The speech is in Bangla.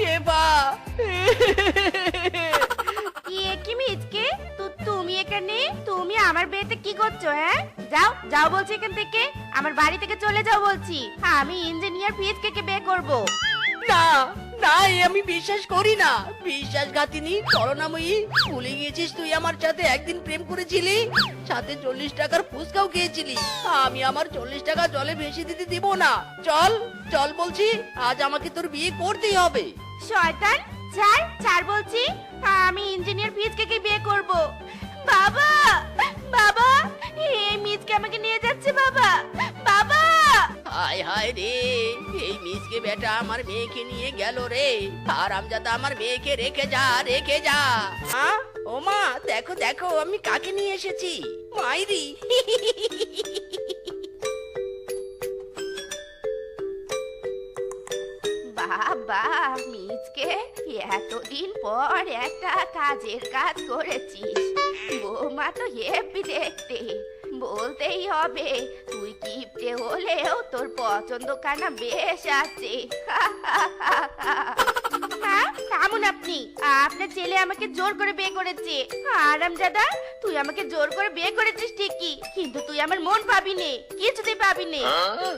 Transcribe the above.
শেফা কি কি মিজকে তু- তুমি এখানে? তুমি আমার বিয়েতে কি করছ হ্যাঁ? যাও যাও বলছি এখান থেকে। আমার বাড়ি থেকে চলে যাও বলছি। আমি ইঞ্জিনিয়ার ফিজকে কে বিয়ে করব। না না আমি বিশ্বাস করি না। বিশ্বাসঘাতিনি করোনাময়ী ভুলে গিয়েছিস তুই আমার সাথে? একদিন প্রেম করেছিলি? সাথে চল্লিশ টাকার ফুচকাও খেয়েছিলি। আমি আমার চল্লিশ টাকা জলে ভেসে দিতে দিব না। চল চল বলছি আজ আমাকে তোর বিয়ে করতেই হবে। শয়তান ছাড় ছাড় বলছি। আমি ইঞ্জিনিয়ার ফিজকে কে বিয়ে করব। বাবা বাবা এই মিজকে আমাকে নিয়ে যাচ্ছে বাবা বাবা। হায় হায় রে এই মিসকে বেটা আমার মেয়েকে নিয়ে গেল রে। আর আমজাদা আমার মেয়েকে রেখে যা রেখে যা। হ্যাঁ ও মা দেখো দেখো আমি কাকে নিয়ে এসেছি? মাইরি। বাবা মিজকে এতদিন পর একটা কাজের কাজ করেছিস। বৌমা তো হেপি দেখতে। বলতেই হবে তুই কিপটে হলেও তোর পছন্দ কানা বেশ আছে। মা থামুন আপনি। আপনার ছেলে আমাকে জোর করে বিয়ে করেছে। আরাম দাদা তুই আমাকে জোর করে বিয়ে করেছিস ঠিকই কিন্তু তুই আমার মন পাবি নে কিছুতেই পাবি নে